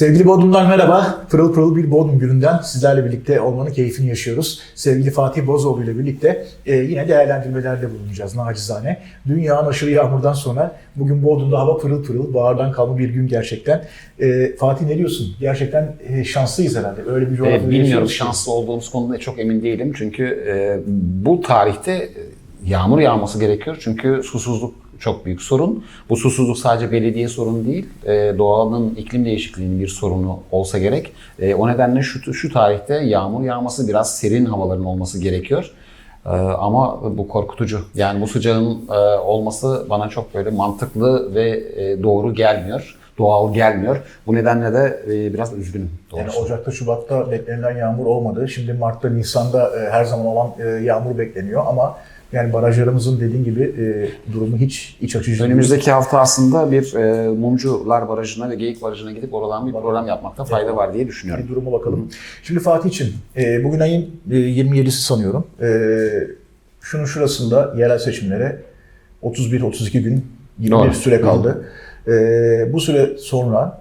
Sevgili Bodrum'dan merhaba. Pırıl pırıl bir Bodrum gününden sizlerle birlikte olmanın keyfini yaşıyoruz. Sevgili Fatih Bozoğlu ile birlikte e, yine değerlendirmelerde bulunacağız nacizane. Dünyanın aşırı yağmurdan sonra bugün Bodrum'da hava pırıl pırıl, bahardan kalma bir gün gerçekten. E, Fatih ne diyorsun? Gerçekten e, şanslıyız herhalde. Öyle bir coğrafyada Ee, bilmiyorum şanslı olduğumuz konuda çok emin değilim. Çünkü e, bu tarihte e, yağmur yağması gerekiyor. Çünkü susuzluk çok büyük sorun. Bu susuzluk sadece belediye sorunu değil, e, doğanın iklim değişikliğinin bir sorunu olsa gerek. E, o nedenle şu, şu tarihte yağmur yağması biraz serin havaların olması gerekiyor. E, ama bu korkutucu. Yani bu sıcağın olması bana çok böyle mantıklı ve doğru gelmiyor. Doğal gelmiyor. Bu nedenle de biraz üzgünüm. Yani doğrusu. Ocak'ta, Şubat'ta beklenilen yağmur olmadı. Şimdi Mart'ta, Nisan'da her zaman olan yağmur bekleniyor ama yani barajlarımızın dediğin gibi e, durumu hiç iç açıcı. değil. Önümüzdeki hafta aslında bir e, Mumcular Barajı'na ve Geyik Barajı'na gidip oradan bir program yapmakta fayda var diye düşünüyorum. Bir duruma bakalım. Şimdi Fatih için e, bugün ayın e, 27'si sanıyorum. E, şunun şurasında yerel seçimlere 31-32 gün gibi bir süre kaldı. E, bu süre sonra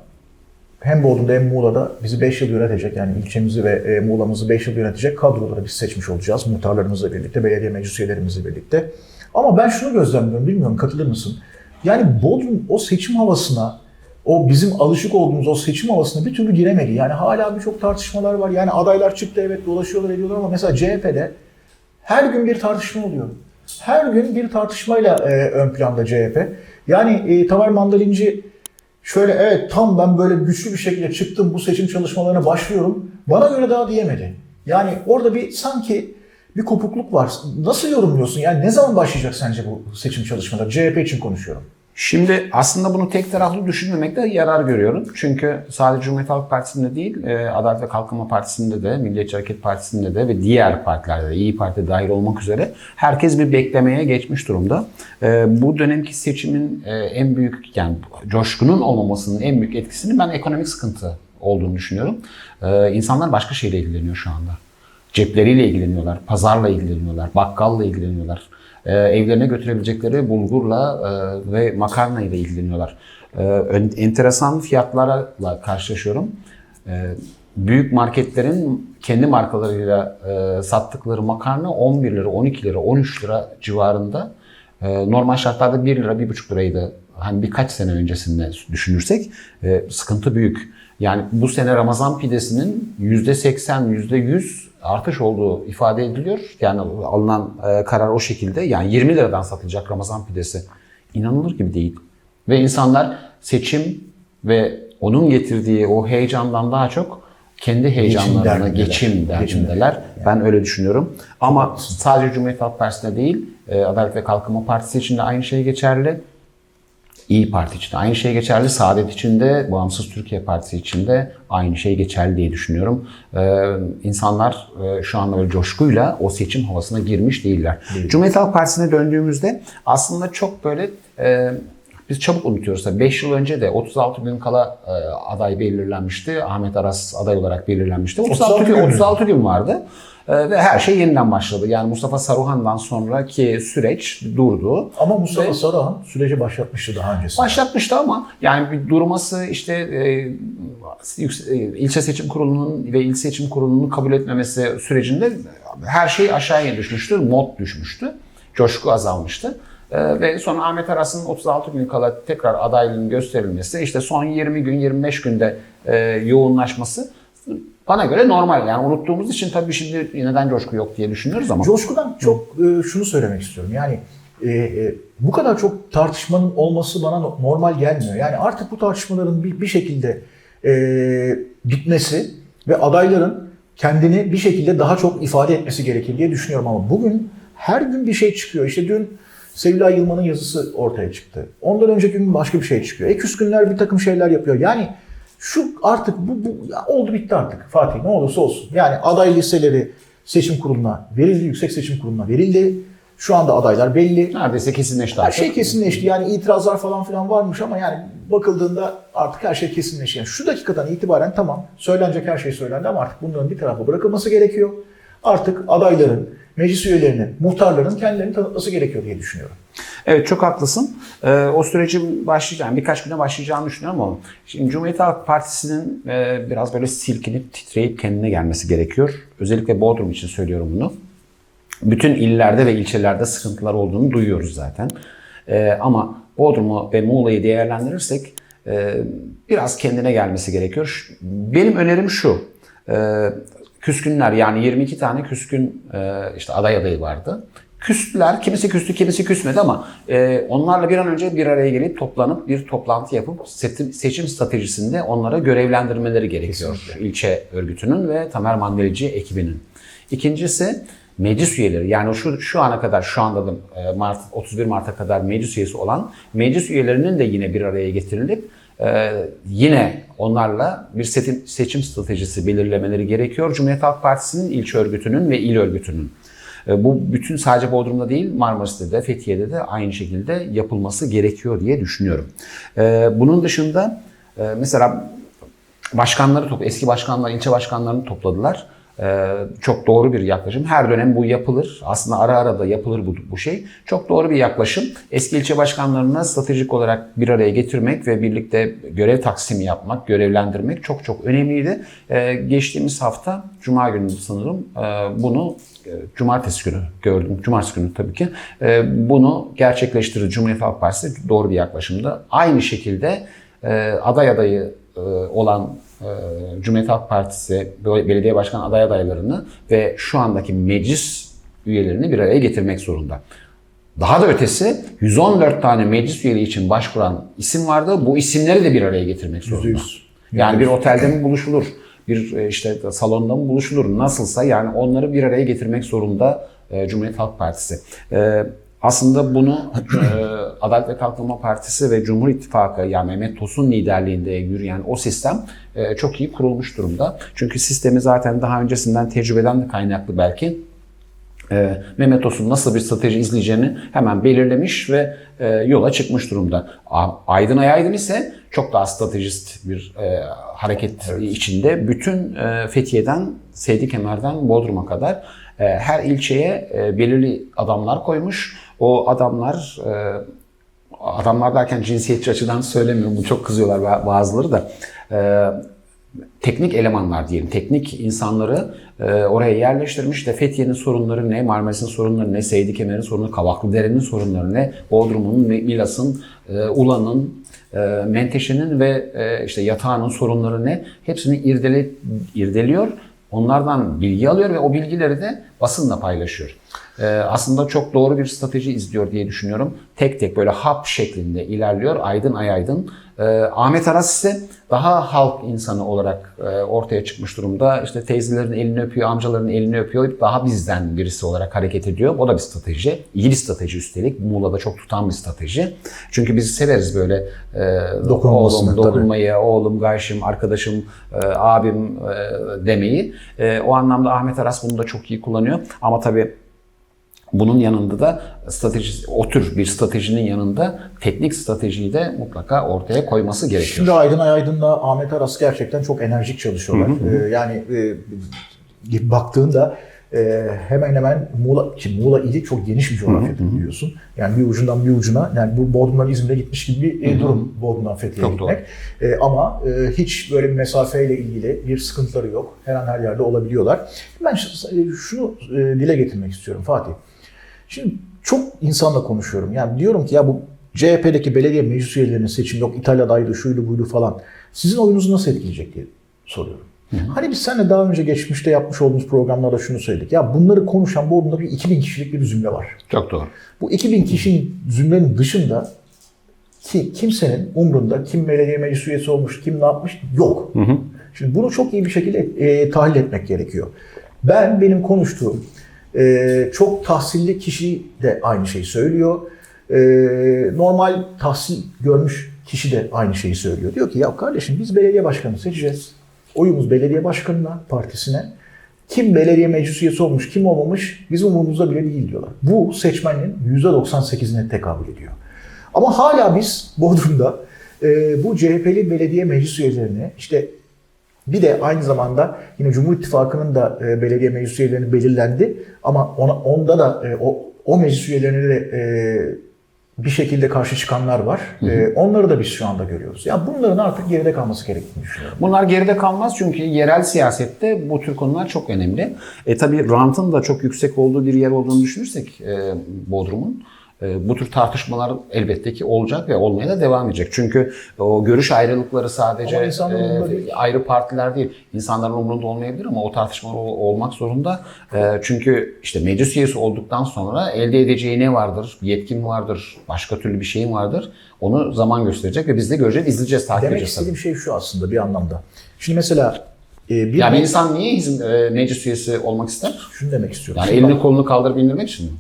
hem Bodrum'da hem Muğla'da bizi 5 yıl yönetecek yani ilçemizi ve e, Muğla'mızı 5 yıl yönetecek kadroları biz seçmiş olacağız. Muhtarlarımızla birlikte, belediye meclis üyelerimizle birlikte. Ama ben şunu gözlemliyorum, bilmiyorum katılır mısın? Yani Bodrum o seçim havasına, o bizim alışık olduğumuz o seçim havasına bir türlü giremedi. Yani hala birçok tartışmalar var. Yani adaylar çıktı evet dolaşıyorlar ediyorlar ama mesela CHP'de her gün bir tartışma oluyor. Her gün bir tartışmayla e, ön planda CHP. Yani e, Tamer Mandalinci şöyle evet tam ben böyle güçlü bir şekilde çıktım bu seçim çalışmalarına başlıyorum. Bana göre daha diyemedi. Yani orada bir sanki bir kopukluk var. Nasıl yorumluyorsun? Yani ne zaman başlayacak sence bu seçim çalışmaları? CHP için konuşuyorum. Şimdi aslında bunu tek taraflı düşünmemekte yarar görüyorum. Çünkü sadece Cumhuriyet Halk Partisi'nde değil, e, Adalet ve Kalkınma Partisi'nde de, Milliyetçi Hareket Partisi'nde de ve diğer partilerde de, İyi Parti dahil olmak üzere herkes bir beklemeye geçmiş durumda. E, Bu dönemki seçimin e, en büyük, yani coşkunun olmamasının en büyük etkisini ben ekonomik sıkıntı olduğunu düşünüyorum. İnsanlar başka şeyle ilgileniyor şu anda. Cepleriyle ilgileniyorlar, pazarla ilgileniyorlar, bakkalla ilgileniyorlar. Ee, evlerine götürebilecekleri bulgurla e, ve makarna ile ilgileniyorlar. Ön- enteresan fiyatlarla karşılaşıyorum. Ee, büyük marketlerin kendi markalarıyla e, sattıkları makarna 11 lira, 12 lira, 13 lira civarında. Normal şartlarda 1 lira, 1,5 liraydı. Hani birkaç sene öncesinde düşünürsek e, sıkıntı büyük. Yani bu sene Ramazan pidesinin %80, %100 artış olduğu ifade ediliyor. Yani alınan e, karar o şekilde. Yani 20 liradan satılacak Ramazan pidesi. İnanılır gibi değil. Ve insanlar seçim ve onun getirdiği o heyecandan daha çok kendi heyecanlarına derdindeler. geçim derdindeler. Ben öyle düşünüyorum. Ama sadece Cumhuriyet Halk Partisi'nde değil, e, Adalet ve Kalkınma Partisi için de aynı şey geçerli. İyi Parti için de aynı şey geçerli. Saadet için de, Bağımsız Türkiye Partisi için de aynı şey geçerli diye düşünüyorum. Ee, insanlar e, şu anda böyle coşkuyla o seçim havasına girmiş değiller. Cumhuriyet Halk Partisi'ne döndüğümüzde aslında çok böyle e, biz çabuk unutuyoruz. tabii. 5 yıl önce de 36 gün kala e, aday belirlenmişti. Ahmet Aras aday olarak belirlenmişti. 36, 36 gün, gün. 36 gün vardı. E, ve her şey yeniden başladı. Yani Mustafa Saruhan'dan sonraki süreç durdu. Ama Mustafa Ve- Saruhan süreci başlatmıştı daha öncesinde. Başlatmıştı ama yani bir durması işte e, e, ilçe seçim kurulunun ve il seçim kurulunun kabul etmemesi sürecinde her şey aşağıya düşmüştü. Mod düşmüştü. Coşku azalmıştı. E, ve sonra Ahmet Aras'ın 36 gün kala tekrar adaylığının gösterilmesi, işte son 20 gün, 25 günde e, yoğunlaşması bana göre normal. Yani unuttuğumuz için tabii şimdi neden coşku yok diye düşünüyoruz ama. Coşku'dan çok e, şunu söylemek istiyorum. Yani e, e, bu kadar çok tartışmanın olması bana no- normal gelmiyor. Yani artık bu tartışmaların bir, bir şekilde e, bitmesi ve adayların kendini bir şekilde daha çok ifade etmesi gerekir diye düşünüyorum ama bugün her gün bir şey çıkıyor. İşte dün Sevilay Yılmaz'ın yazısı ortaya çıktı. Ondan önceki gün başka bir şey çıkıyor. Ek günler bir takım şeyler yapıyor. Yani şu artık bu, bu oldu bitti artık Fatih ne olursa olsun. Yani aday listeleri seçim kuruluna verildi, yüksek seçim kuruluna verildi. Şu anda adaylar belli. Neredeyse kesinleşti Her artık. şey kesinleşti. Yani itirazlar falan filan varmış ama yani bakıldığında artık her şey kesinleşti. Yani şu dakikadan itibaren tamam söylenecek her şey söylendi ama artık bunların bir tarafa bırakılması gerekiyor. Artık adayların, meclis üyelerinin, muhtarların kendilerini tanıtması gerekiyor diye düşünüyorum. Evet çok haklısın. Ee, o sürecin başlayacağını, birkaç güne başlayacağını düşünüyorum ama şimdi Cumhuriyet Halk Partisi'nin e, biraz böyle silkinip titreyip kendine gelmesi gerekiyor. Özellikle Bodrum için söylüyorum bunu. Bütün illerde ve ilçelerde sıkıntılar olduğunu duyuyoruz zaten. Ee, ama Bodrum'u ve Muğla'yı değerlendirirsek e, biraz kendine gelmesi gerekiyor. Benim önerim şu. E, küskünler yani 22 tane küskün e, işte aday adayı vardı. Küstüler, kimisi küstü, kimisi küsmedi ama e, onlarla bir an önce bir araya gelip toplanıp bir toplantı yapıp seçim, seçim stratejisinde onlara görevlendirmeleri gerekiyor. İlçe örgütünün ve Tamer Mandelici ekibinin. İkincisi meclis üyeleri yani şu şu ana kadar şu anda da e, Mart 31 Mart'a kadar meclis üyesi olan meclis üyelerinin de yine bir araya getirilip e, yine onlarla bir seçim, seçim stratejisi belirlemeleri gerekiyor. Cumhuriyet Halk Partisi'nin ilçe örgütünün ve il örgütünün. E, Bu bütün sadece Bodrum'da değil Marmaris'te de Fethiye'de de aynı şekilde yapılması gerekiyor diye düşünüyorum. E, Bunun dışında e, mesela başkanları eski başkanlar, ilçe başkanlarını topladılar. Ee, çok doğru bir yaklaşım. Her dönem bu yapılır. Aslında ara ara da yapılır bu, bu şey. Çok doğru bir yaklaşım. Eski ilçe başkanlarını stratejik olarak bir araya getirmek ve birlikte görev taksimi yapmak, görevlendirmek çok çok önemliydi. Ee, geçtiğimiz hafta, Cuma günü sanırım e, bunu e, Cumartesi günü gördüm. Cumartesi günü tabii ki. E, bunu gerçekleştirir Cumhuriyet Halk Partisi doğru bir yaklaşımda. Aynı şekilde e, aday adayı e, olan Cumhuriyet Halk Partisi belediye başkan aday adaylarını ve şu andaki meclis üyelerini bir araya getirmek zorunda. Daha da ötesi 114 tane meclis üyeliği için başvuran isim vardı. Bu isimleri de bir araya getirmek zorunda. yüz. Yani bir otelde mi buluşulur? Bir e, işte salonda mı buluşulur? Nasılsa yani onları bir araya getirmek zorunda e, Cumhuriyet Halk Partisi. Aslında bunu e, Adalet ve Kalkınma Partisi ve Cumhur İttifakı yani Mehmet Tosun liderliğinde yürüyen o sistem e, çok iyi kurulmuş durumda. Çünkü sistemi zaten daha öncesinden tecrübeden de kaynaklı belki e, Mehmet Tosun nasıl bir strateji izleyeceğini hemen belirlemiş ve e, yola çıkmış durumda. Aydın Ayaydın ise çok daha stratejist bir e, hareket içinde. Bütün e, Fethiye'den, Seydi Kemer'den Bodrum'a kadar e, her ilçeye e, belirli adamlar koymuş. O adamlar e, adamlar derken cinsiyetçi açıdan söylemiyorum. Bu çok kızıyorlar ba- bazıları da. E, teknik elemanlar diyelim, teknik insanları e, oraya yerleştirmiş de Fethiye'nin sorunları ne, Marmaris'in sorunları ne, Seydi Kemer'in sorunları, Kavaklıdere'nin sorunları ne, Bodrum'un, Milas'ın, Ulan'ın, Menteşe'nin ve işte yatağının sorunları ne, hepsini irdele, irdeliyor. Onlardan bilgi alıyor ve o bilgileri de basınla paylaşıyor. E, aslında çok doğru bir strateji izliyor diye düşünüyorum. Tek tek böyle hap şeklinde ilerliyor. Aydın ay aydın. E, Ahmet Aras ise daha halk insanı olarak e, ortaya çıkmış durumda. İşte teyzelerin elini öpüyor, amcaların elini öpüyor. Daha bizden birisi olarak hareket ediyor. O da bir strateji. İyi bir strateji üstelik. Muğla'da çok tutan bir strateji. Çünkü biz severiz böyle e, oğlum, tabii. dokunmayı, oğlum, kardeşim, arkadaşım, e, abim demeyi. O anlamda Ahmet Aras bunu da çok iyi kullanıyor. Ama tabii bunun yanında da strateji, o tür bir stratejinin yanında teknik stratejiyi de mutlaka ortaya koyması gerekiyor. Şimdi Aydın Aydın'la Ahmet Aras gerçekten çok enerjik çalışıyorlar. Ee, yani e, baktığında e, hemen hemen Muğla, ki Muğla ili çok geniş bir coğrafyadır biliyorsun. Yani bir ucundan bir ucuna, yani bu Bodrum'dan İzmir'e gitmiş gibi bir e, durum Bodrum'dan Fethiye'ye Çok doğru. gitmek. E, ama e, hiç böyle bir mesafeyle ilgili bir sıkıntıları yok. Her an her yerde olabiliyorlar. Ben ş- şunu e, dile getirmek istiyorum Fatih. Şimdi çok insanla konuşuyorum. Yani diyorum ki ya bu CHP'deki belediye meclis üyelerinin seçimi yok İtalya'daydı şuydu buydu falan. Sizin oyunuzu nasıl etkileyecek diye soruyorum. Hani biz seninle daha önce geçmişte yapmış olduğumuz programlarda şunu söyledik. Ya bunları konuşan bu oyunda bir 2000 kişilik bir zümre var. Çok doğru. Bu 2000 kişinin zümrenin dışında ki kimsenin umrunda kim belediye meclis üyesi olmuş, kim ne yapmış yok. Şimdi bunu çok iyi bir şekilde e, tahlil etmek gerekiyor. Ben benim konuştuğum e, çok tahsilli kişi de aynı şeyi söylüyor. E, normal tahsil görmüş kişi de aynı şeyi söylüyor. Diyor ki ya kardeşim biz belediye başkanı seçeceğiz. Oyumuz belediye başkanına, partisine. Kim belediye meclis üyesi olmuş, kim olmamış bizim umurumuzda bile değil diyorlar. Bu seçmenin %98'ine tekabül ediyor. Ama hala biz Bodrum'da e, bu CHP'li belediye meclis üyelerini işte bir de aynı zamanda yine Cumhur İttifakı'nın da e, belediye meclis üyeleri belirlendi ama ona, onda da e, o, o meclis üyelerine de e, bir şekilde karşı çıkanlar var. E, onları da biz şu anda görüyoruz. Ya bunların artık geride kalması gerektiğini düşünüyorum. Bunlar geride kalmaz çünkü yerel siyasette bu tür konular çok önemli. E tabii rantın da çok yüksek olduğu bir yer olduğunu düşünürsek e, Bodrum'un bu tür tartışmalar elbette ki olacak ve olmaya da devam edecek. Çünkü o görüş ayrılıkları sadece e, ayrı partiler değil. İnsanların umurunda olmayabilir ama o tartışmalar ol- olmak zorunda. E, çünkü işte meclis üyesi olduktan sonra elde edeceği ne vardır? Yetkin vardır, başka türlü bir şeyin vardır. Onu zaman gösterecek ve biz de göreceğiz, izleyeceğiz, takip Demek edeceğiz. tabii. istediğim şey şu aslında bir anlamda. Şimdi mesela e, bir Ya bir insan niye hizm, e, meclis üyesi olmak ister? şunu demek istiyorum. Yani elini kolunu kaldırıp indirmek için mi?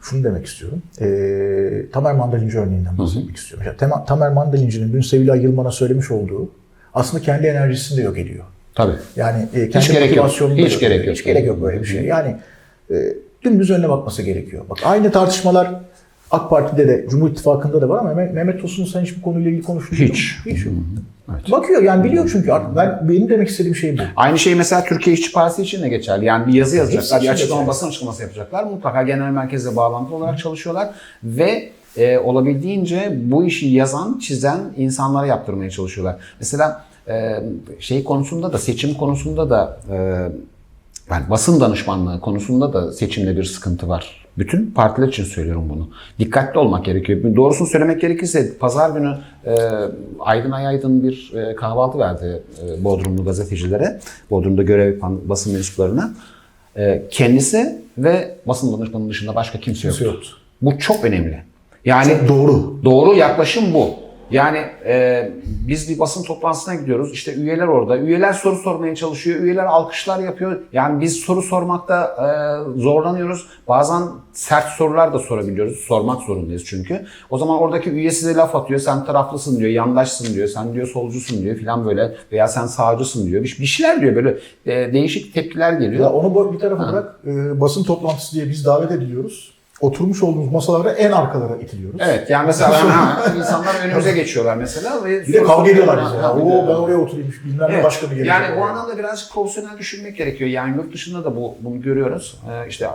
Şunu demek istiyorum. Ee, Tamer Mandalinci örneğinden bahsetmek istiyorum. Ya, Tema- Tamer Mandalinci'nin dün Sevilay Yılmaz'a söylemiş olduğu aslında kendi enerjisini de yok ediyor. Tabii. Yani e, kendi gerek yok. Hiç yok gerek ediyor. yok. Hiç gerek yok böyle bir şey. Yani e, dümdüz önüne bakması gerekiyor. Bak aynı tartışmalar AK Parti'de de Cumhur İttifakı'nda da var ama Mehmet, Tosun'un sen hiç bu konuyla ilgili konuştun mu? Hiç. Hiç. Evet. Bakıyor yani biliyor çünkü artık ben benim demek istediğim şey bu. Aynı şey mesela Türkiye İşçi Partisi için de geçerli. Yani bir yazı yazacaklar, bir açıklama basın açıklaması yapacaklar. Mutlaka genel merkezle bağlantılı olarak çalışıyorlar ve e, olabildiğince bu işi yazan, çizen insanlara yaptırmaya çalışıyorlar. Mesela e, şey konusunda da seçim konusunda da e, yani basın danışmanlığı konusunda da seçimde bir sıkıntı var. Bütün partiler için söylüyorum bunu. Dikkatli olmak gerekiyor. Doğrusunu söylemek gerekirse pazar günü e, Aydın Ayaydın bir e, kahvaltı verdi e, Bodrumlu gazetecilere. Bodrum'da görev yapan basın mensuplarına. E, kendisi ve basın danışmanının dışında başka kimse. Kimse yoktu. Bu çok önemli. Yani Doğru. Doğru yaklaşım bu. Yani e, biz bir basın toplantısına gidiyoruz. İşte üyeler orada. Üyeler soru sormaya çalışıyor. Üyeler alkışlar yapıyor. Yani biz soru sormakta e, zorlanıyoruz. Bazen sert sorular da sorabiliyoruz. Sormak zorundayız çünkü. O zaman oradaki üye size laf atıyor. Sen taraflısın diyor, yandaşsın diyor. Sen diyor solcusun diyor filan böyle. Veya sen sağcısın diyor. Bir, şeyler diyor böyle. e, değişik tepkiler geliyor. Ya onu bir tarafa bırak. e, basın toplantısı diye biz davet ediliyoruz. Oturmuş olduğumuz masalarda en arkalara itiliyoruz. Evet yani mesela ben, ha, insanlar önümüze geçiyorlar mesela ve Bir de kavga ediyorlar bize. Ya. bir Oo ben oraya oturayım. Bilmem Evet. başkanı gelecek. Yani bu anlamda birazcık profesyonel düşünmek gerekiyor. Yani yurt dışında da bu bunu görüyoruz. Ee, işte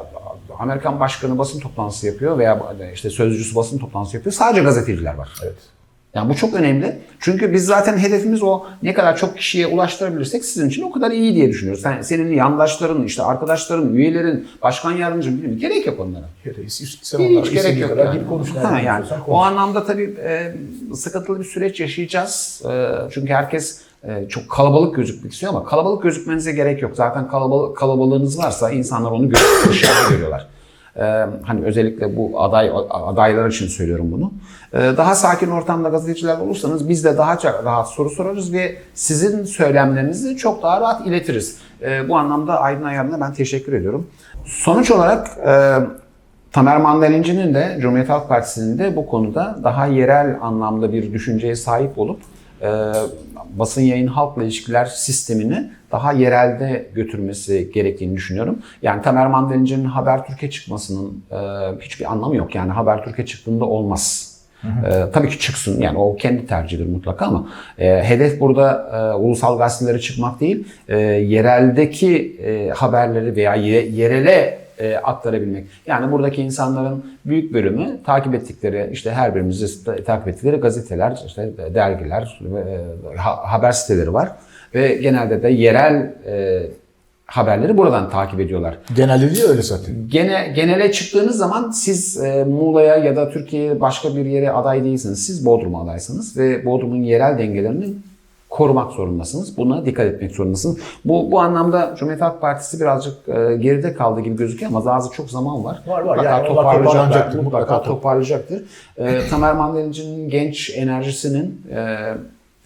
Amerikan başkanı basın toplantısı yapıyor veya işte sözcüsü basın toplantısı yapıyor. Sadece gazeteciler var. Evet. Yani bu çok önemli. Çünkü biz zaten hedefimiz o ne kadar çok kişiye ulaştırabilirsek sizin için o kadar iyi diye düşünüyoruz. Sen, senin yandaşların, işte arkadaşların, üyelerin, başkan yardımcın bilmiyorum. Gerek yok onlara. Hiç, sen onlarla Hiç gerek yok. kadar Yani. konuş. Ha, yani. O anlamda tabii e, sıkıntılı bir süreç yaşayacağız. E, çünkü herkes e, çok kalabalık gözükmek istiyor ama kalabalık gözükmenize gerek yok. Zaten kalabalık, kalabalığınız varsa insanlar onu dışarıda görüyorlar. E, hani özellikle bu aday adaylar için söylüyorum bunu. E, daha sakin ortamda gazeteciler olursanız biz de daha çok rahat soru sorarız ve sizin söylemlerinizi çok daha rahat iletiriz. E, bu anlamda Aydın Ayar'ına ben teşekkür ediyorum. Sonuç olarak e, Tamer Mandalinci'nin de Cumhuriyet Halk Partisi'nin de bu konuda daha yerel anlamda bir düşünceye sahip olup basın yayın halkla ilişkiler sistemini daha yerelde götürmesi gerektiğini düşünüyorum. Yani Tamer Mandalinci'nin Habertürk'e çıkmasının e, hiçbir anlamı yok. Yani Habertürk'e çıktığında olmaz. Ee, tabii ki çıksın yani o kendi tercihidir mutlaka ama e, hedef burada e, ulusal gazetelere çıkmak değil, e, yereldeki e, haberleri veya ye- yerele e, aktarabilmek. Yani buradaki insanların büyük bölümü takip ettikleri işte her birimizin de takip ettikleri gazeteler, işte dergiler, e, ha- haber siteleri var ve genelde de yerel e, haberleri buradan takip ediyorlar. Genelde değil öyle zaten. Gene genele çıktığınız zaman siz e, Muğla'ya ya da Türkiye'ye başka bir yere aday değilsiniz. Siz Bodrum'a adaysınız ve Bodrum'un yerel dengelerini korumak zorundasınız. Buna dikkat etmek zorundasınız. Bu bu anlamda Cumhuriyet Halk Partisi birazcık e, geride kaldı gibi gözüküyor ama daha az çok zaman var. Var, var. Mutlaka Yani toparlayacaktır. mutlaka toparlayacaktır. E, Tamer Mandelinci'nin genç enerjisinin e,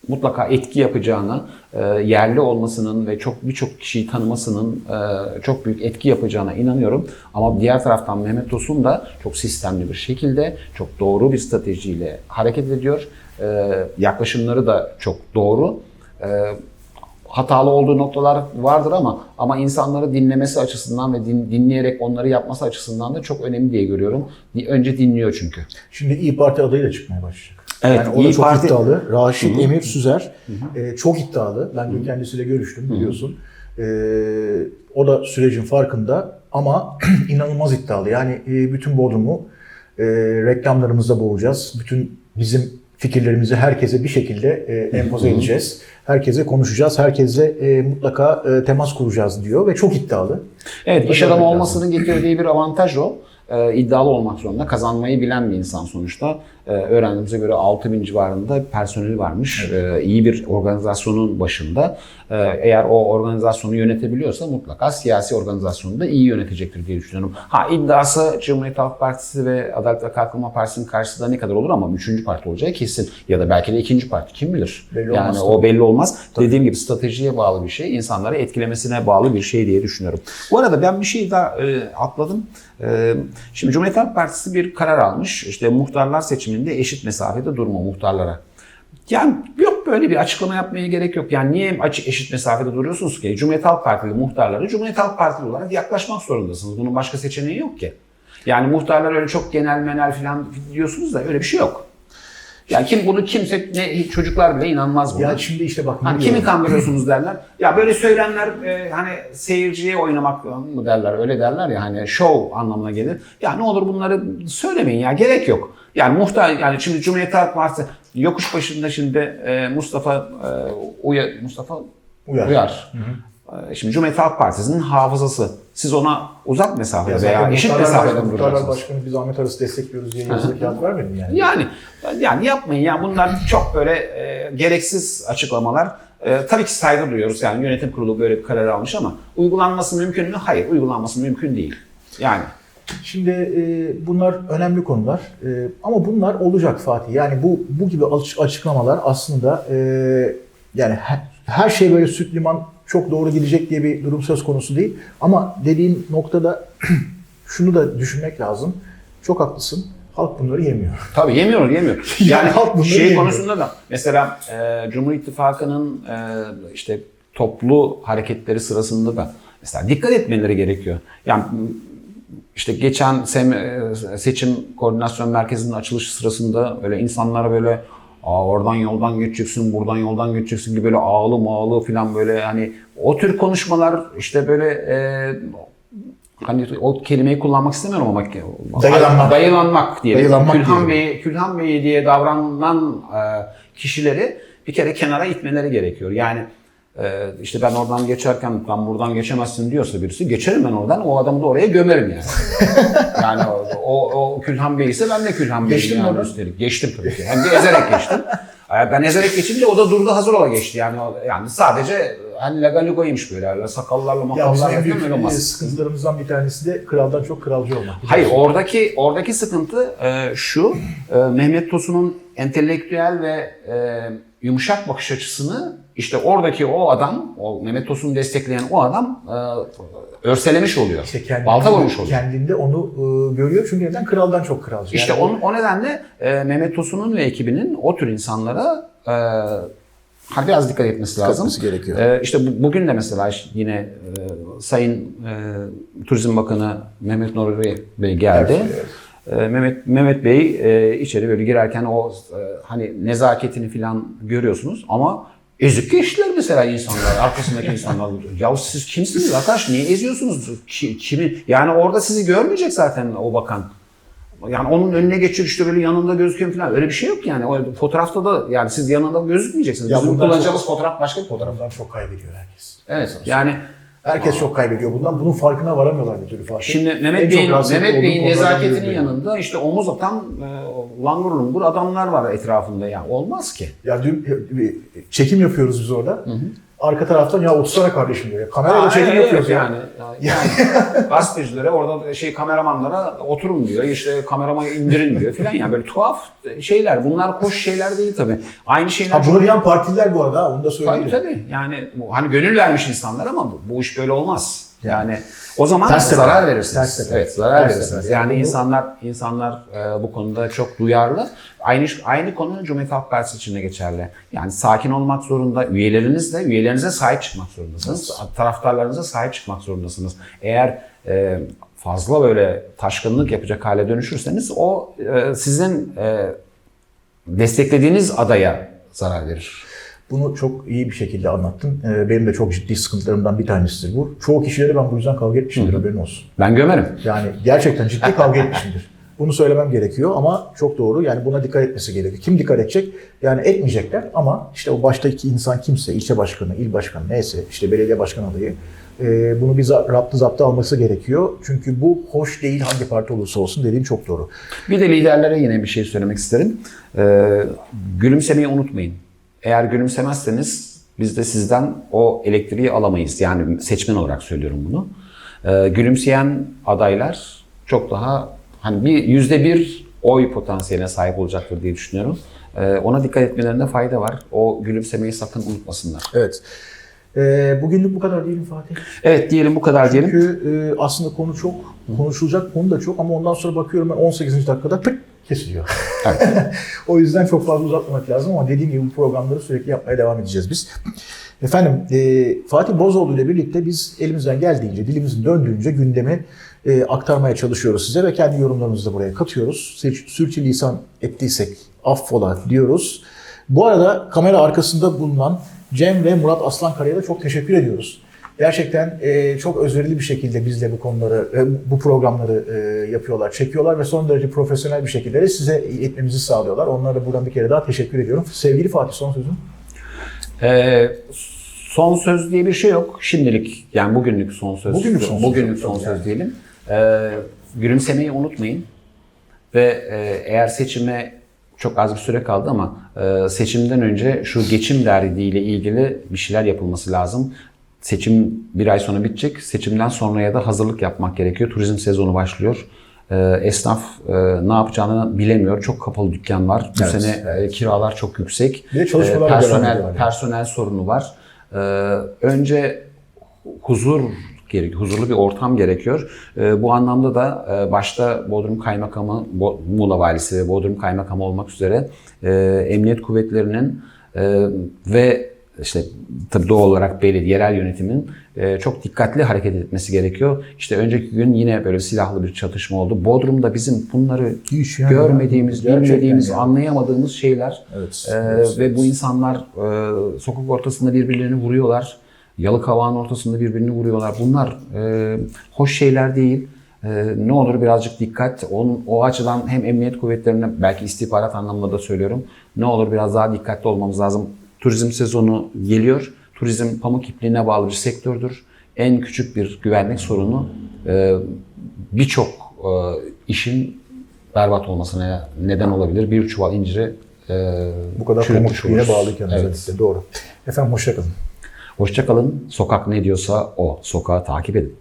mutlaka etki yapacağını, e, yerli olmasının ve çok birçok kişiyi tanımasının e, çok büyük etki yapacağına inanıyorum. Ama diğer taraftan Mehmet Tosun da çok sistemli bir şekilde, çok doğru bir stratejiyle hareket ediyor. E, yaklaşımları da çok doğru. E, hatalı olduğu noktalar vardır ama ama insanları dinlemesi açısından ve din- dinleyerek onları yapması açısından da çok önemli diye görüyorum. Önce dinliyor çünkü. Şimdi İyi Parti adayıyla çıkmaya başlayacak. Evet, yani o da İYİ çok Parti- iddialı. Raşit Emir Süzer e, çok iddialı. Ben dün kendisiyle görüştüm biliyorsun. E, o da sürecin farkında ama inanılmaz iddialı. Yani e, bütün Bodrum'u e, reklamlarımızda boğacağız. Bütün bizim fikirlerimizi herkese bir şekilde e, empoze edeceğiz. Herkese konuşacağız. Herkese e, mutlaka e, temas kuracağız diyor ve çok iddialı. Evet, iş adamı olmasının getirdiği bir avantaj o. Ee, iddialı olmak zorunda. Kazanmayı bilen bir insan sonuçta. Ee, öğrendiğimize göre 6000 civarında personeli varmış. Ee, iyi bir organizasyonun başında. Ee, eğer o organizasyonu yönetebiliyorsa mutlaka siyasi organizasyonu da iyi yönetecektir diye düşünüyorum. Ha iddiası Cumhuriyet Halk Partisi ve Adalet ve Kalkınma Partisi'nin karşısında ne kadar olur ama üçüncü parti olacağı kesin. Ya da belki de ikinci parti kim bilir. Belli yani olmaz o tabii. belli olmaz. Dediğim gibi stratejiye bağlı bir şey, insanları etkilemesine bağlı bir şey diye düşünüyorum. Bu arada ben bir şey daha e, atladım. E, şimdi Cumhuriyet Halk Partisi bir karar almış. İşte muhtarlar seçiminde eşit mesafede durma muhtarlara. Yani yok böyle bir açıklama yapmaya gerek yok. Yani niye eşit mesafede duruyorsunuz ki? Cumhuriyet Halk Partili muhtarları Cumhuriyet Halk Partili olarak yaklaşmak zorundasınız. Bunun başka seçeneği yok ki. Yani muhtarlar öyle çok genel menel falan diyorsunuz da öyle bir şey yok. Yani kim bunu kimse ne çocuklar bile inanmaz buna. Ya şimdi işte bak Hani kimi kandırıyorsunuz derler. Ya böyle söylemler e, hani seyirciye oynamak mı derler öyle derler ya hani show anlamına gelir. Ya ne olur bunları söylemeyin ya gerek yok. Yani muhtar yani şimdi Cumhuriyet Halk Partisi yokuş başında şimdi e, Mustafa e, Uya, Mustafa Uyar. Uyar. E, Şimdi Cumhuriyet Halk Partisi'nin hafızası. Siz ona uzak mesafede Ya veya eşit mesafede duracaksınız? Başkanı biz Ahmet Aras'ı destekliyoruz diye yazılı kağıt vermedim yani. Yani yani yapmayın ya bunlar çok böyle e, gereksiz açıklamalar. E, tabii ki saygı duyuyoruz yani yönetim kurulu böyle bir karar almış ama uygulanması mümkün mü? Hayır uygulanması mümkün değil. Yani Şimdi e, bunlar önemli konular E, ama bunlar olacak Fatih. Yani bu bu gibi açık- açıklamalar aslında e, yani her, her şey böyle süt liman çok doğru gidecek diye bir durum söz konusu değil. Ama dediğin noktada şunu da düşünmek lazım. Çok haklısın. Halk bunları yemiyor. tabii yemiyor yemiyor. Yani Yani halk bunları şey yemiyor. konusunda da mesela e, Cumhur İttifakı'nın e, işte toplu hareketleri sırasında da mesela dikkat etmeleri gerekiyor. Yani işte geçen e, seçim koordinasyon merkezinin açılış sırasında öyle insanlara böyle Aa, oradan yoldan geçeceksin, buradan yoldan geçeceksin gibi böyle ağlı mağlı falan böyle hani o tür konuşmalar işte böyle e, hani o kelimeyi kullanmak istemiyorum ama Dayılanmak. dayılanmak diye. Dayılanmak Külhan. Bey, Külhan Bey diye davranılan e, kişileri bir kere kenara itmeleri gerekiyor. Yani e, işte ben oradan geçerken ben buradan geçemezsin diyorsa birisi geçerim ben oradan o adamı da oraya gömerim yani. yani o, o, o Külhan Bey ise ben de Külhan Bey'im yani oradan? üstelik. Geçtim tabii ki. Hem de ezerek geçtim. E, Ben ezerek geçince o da durdu hazır ola geçti. Yani yani sadece hani legalugoymuş böyle. Öyle sakallarla Ya bizim makallarla en büyük e, olmaz. sıkıntılarımızdan bir tanesi de kraldan çok kralcı olmak. Hayır oradaki oradaki sıkıntı e, şu e, Mehmet Tosun'un entelektüel ve e, yumuşak bakış açısını işte oradaki o adam, o Mehmet Tosun'u destekleyen o adam e, örselemiş oluyor. İşte kendinde, Balta vurmuş oluyor. kendinde onu e, görüyor çünkü neden? Kraldan çok kralcı. İşte Yani onun, o nedenle e, Mehmet Tosun'un ve ekibinin o tür insanlara e, hani biraz dikkat etmesi lazım. etmesi gerekiyor. E, işte bu- bugün de mesela işte yine e, Sayın e, Turizm Bakanı Mehmet Nuri Bey geldi. Evet, E, Mehmet Mehmet Bey e, içeri böyle girerken o e, hani nezaketini falan görüyorsunuz ama ezip geçtiler mesela insanlar, arkasındaki insanlar. Ya siz kimsiniz arkadaş? Niye eziyorsunuz? Ki, kimi? Yani orada sizi görmeyecek zaten o bakan. Yani onun önüne geçir işte böyle yanında gözüküyor falan. Öyle bir şey yok yani. O fotoğrafta da yani siz yanında gözükmeyeceksiniz. Ya Bizim kullanacağımız çok- fotoğraf başka bir fotoğraf. Bundan çok kaybediyor herkes. Evet. Yani Herkes çok kaybediyor bundan. Bunun farkına varamıyorlar bir türlü Fatih. Şimdi Mehmet Bey'in, Mehmet Bey'in nezaketinin yanında işte omuz atan e, langur lungur adamlar var etrafında ya. Olmaz ki. Ya dün e, çekim yapıyoruz biz orada. Arka taraftan ya otursana kardeşim diyor. Kamerayla çekim yapıyoruz yani. ya. Yani gazetecilere orada şey kameramanlara oturun diyor. işte kamerama indirin diyor filan ya böyle tuhaf şeyler. Bunlar hoş şeyler değil tabii. Aynı şeyler Ha bunu diyen partililer bu arada onu da Tabii söyleyeyim. tabii. Yani bu- hani gönül vermiş insanlar ama bu, bu iş böyle olmaz. Yani o zaman Ters zarar verirsiniz. Ters. Evet, zarar Ters verirsiniz. tepe. Yani Bu- insanlar insanlar e, bu konuda çok duyarlı. Aynı aynı konu Cumhuriyet Halk Partisi için de geçerli. Yani sakin olmak zorunda. Üyeleriniz de üyelerinize sahip çıkmak zorundasınız. Taraftarlarınıza sahip çıkmak zorundasınız. Eğer e, fazla böyle taşkınlık yapacak hale dönüşürseniz o e, sizin e, desteklediğiniz adaya zarar verir. Bunu çok iyi bir şekilde anlattın. Ee, Benim de çok ciddi sıkıntılarımdan bir tanesidir bu. Çoğu kişileri ben bu yüzden kavga etmişimdir haberin olsun. Ben gömerim. Yani gerçekten ciddi kavga etmişimdir. Bunu söylemem gerekiyor ama çok doğru. Yani buna dikkat etmesi gerekiyor. Kim dikkat edecek? Yani etmeyecekler ama işte o baştaki insan kimse, ilçe başkanı, il başkanı neyse işte belediye başkan adayı e, bunu bir raptı zaptı alması gerekiyor. Çünkü bu hoş değil hangi parti olursa olsun dediğim çok doğru. Bir de liderlere yine bir şey söylemek isterim. Ee, gülümsemeyi unutmayın. Eğer gülümsemezseniz biz de sizden o elektriği alamayız. Yani seçmen olarak söylüyorum bunu. Ee, gülümseyen adaylar çok daha hani bir yüzde bir oy potansiyeline sahip olacaktır diye düşünüyorum. Ee, ona dikkat etmelerinde fayda var. O gülümsemeyi sakın unutmasınlar. Evet. E, bugünlük bu kadar diyelim Fatih. Evet diyelim bu kadar diyelim. Çünkü e, aslında konu çok, konuşulacak konu da çok ama ondan sonra bakıyorum ben 18. dakikada pıt kesiliyor. Evet. o yüzden çok fazla uzatmamak lazım ama dediğim gibi bu programları sürekli yapmaya devam edeceğiz biz. Efendim e, Fatih Bozoğlu ile birlikte biz elimizden geldiğince, dilimizin döndüğünce gündemi e, aktarmaya çalışıyoruz size ve kendi yorumlarımızı da buraya katıyoruz. Sür- Sürçülisan ettiysek affola diyoruz. Bu arada kamera arkasında bulunan Cem ve Murat Aslankaya'ya da çok teşekkür ediyoruz. Gerçekten e, çok özverili bir şekilde bizle bu konuları, e, bu programları e, yapıyorlar, çekiyorlar ve son derece profesyonel bir şekilde de size iletmemizi sağlıyorlar. Onlara da buradan bir kere daha teşekkür ediyorum. Sevgili Fatih son sözün. Ee, son söz diye bir şey yok. Şimdilik yani bugünlük son söz. Bugünlük son söz. Bugünlük son söz yani. diyelim. Ee, gülümsemeyi unutmayın. Ve e, eğer seçime çok az bir süre kaldı ama e, seçimden önce şu geçim derdiyle ilgili bir şeyler yapılması lazım. Seçim bir ay sonra bitecek. Seçimden sonraya da hazırlık yapmak gerekiyor. Turizm sezonu başlıyor. Ee, esnaf e, ne yapacağını bilemiyor. Çok kapalı dükkan var. Bu Evet, sene e, kiralar çok yüksek. Bir de çalışmalar devam personel, yani. personel sorunu var. Önce huzur gerek, huzurlu bir ortam gerekiyor. Bu anlamda da e, başta Bodrum Kaymakamı, Bo- Muğla Valisi ve Bodrum Kaymakamı olmak üzere e, emniyet kuvvetlerinin e, ve işte tabii doğal olarak belediye, yerel yönetimin e, çok dikkatli hareket etmesi gerekiyor. İşte önceki gün yine böyle silahlı bir çatışma oldu. Bodrum'da bizim bunları Hiç yani. görmediğimiz, Gerçekten bilmediğimiz, yani. anlayamadığımız şeyler. Evet, Ee, evet, ve bu insanlar e, sokak ortasında birbirlerini vuruyorlar. Yalık havanın ortasında birbirini vuruyorlar. Bunlar e, hoş şeyler değil. E, ne olur birazcık dikkat. Onun, o açıdan hem emniyet kuvvetlerine belki istihbarat anlamında da söylüyorum. Ne olur biraz daha dikkatli olmamız lazım. Turizm sezonu geliyor. Turizm pamuk ipliğine bağlı bir sektördür. En küçük bir güvenlik sorunu e, birçok e, işin berbat olmasına neden olabilir. Bir çuval inciri e, Bu kadar pamuk oluruz. bağlıyken Evet. özellikle doğru. Efendim hoşçakalın. Hoşçakalın. Sokak ne diyorsa o. Sokağı takip edin.